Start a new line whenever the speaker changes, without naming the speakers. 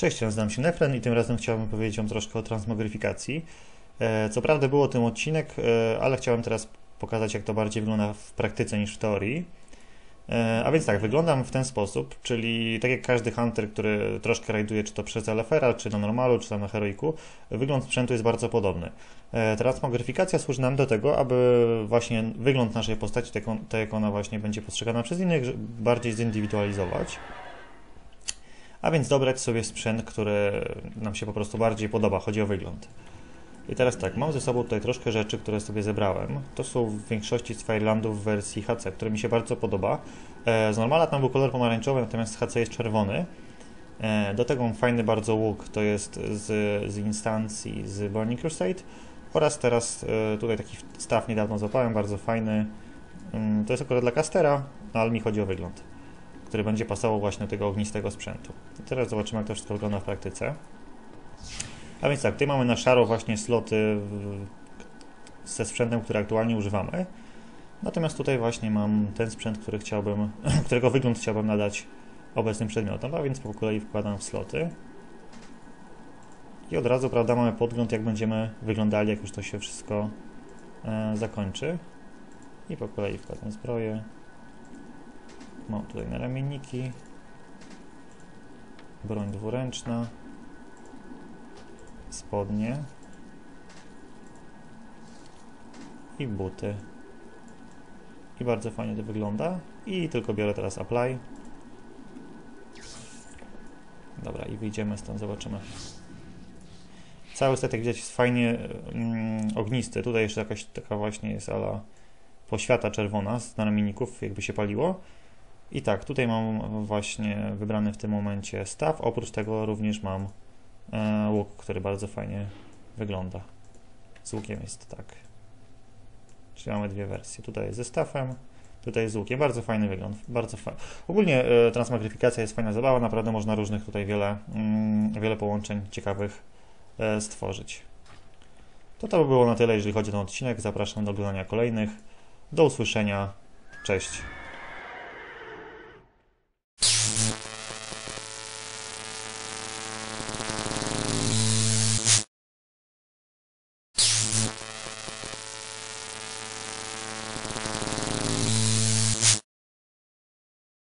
Cześć, nazywam się Nefren i tym razem chciałbym powiedzieć Wam troszkę o transmogryfikacji. E, co prawda było tym odcinek, e, ale chciałem teraz pokazać, jak to bardziej wygląda w praktyce niż w teorii. E, a więc tak, wyglądam w ten sposób, czyli tak jak każdy hunter, który troszkę rajduje, czy to przez LFR, czy na normalu, czy tam na heroiku, wygląd sprzętu jest bardzo podobny. Transmogryfikacja służy nam do tego, aby właśnie wygląd naszej postaci, tak jak ona właśnie będzie postrzegana przez innych, bardziej zindywidualizować a więc dobrać sobie sprzęt, który nam się po prostu bardziej podoba, chodzi o wygląd. I teraz tak, mam ze sobą tutaj troszkę rzeczy, które sobie zebrałem. To są w większości z Firelandów w wersji HC, które mi się bardzo podoba. E, z normala tam był kolor pomarańczowy, natomiast HC jest czerwony. E, do tego mam fajny bardzo łuk, to jest z, z instancji z Burning Crusade. Oraz teraz e, tutaj taki staw niedawno złapałem, bardzo fajny. Mm, to jest akurat dla castera, no, ale mi chodzi o wygląd który będzie pasował właśnie do tego ognistego sprzętu. I teraz zobaczymy, jak to wszystko wygląda w praktyce. A więc tak, tutaj mamy na szaro właśnie sloty ze sprzętem, który aktualnie używamy. Natomiast tutaj właśnie mam ten sprzęt, który chciałbym, którego wygląd chciałbym nadać obecnym przedmiotom, a więc po kolei wkładam w sloty. I od razu, prawda, mamy podgląd, jak będziemy wyglądali, jak już to się wszystko e, zakończy. I po kolei wkładam zbroję. Mam tutaj naramienniki, broń dwuręczna, spodnie i buty. I bardzo fajnie to wygląda. I tylko biorę teraz apply. Dobra, i wyjdziemy stąd, zobaczymy. Cały statek widać jest fajnie mm, ognisty. Tutaj jeszcze jakaś taka właśnie jest ala poświata czerwona z naramienników, jakby się paliło. I tak, tutaj mam właśnie wybrany w tym momencie staw. Oprócz tego również mam e, łuk, który bardzo fajnie wygląda. Z łukiem jest tak. Czyli mamy dwie wersje. Tutaj ze stafem, tutaj z łukiem. Bardzo fajny wygląd. Bardzo fa Ogólnie e, transmagryfikacja jest fajna zabawa. Naprawdę można różnych tutaj wiele, mm, wiele połączeń ciekawych e, stworzyć. To to by było na tyle, jeżeli chodzi o ten odcinek. Zapraszam do oglądania kolejnych. Do usłyszenia. Cześć.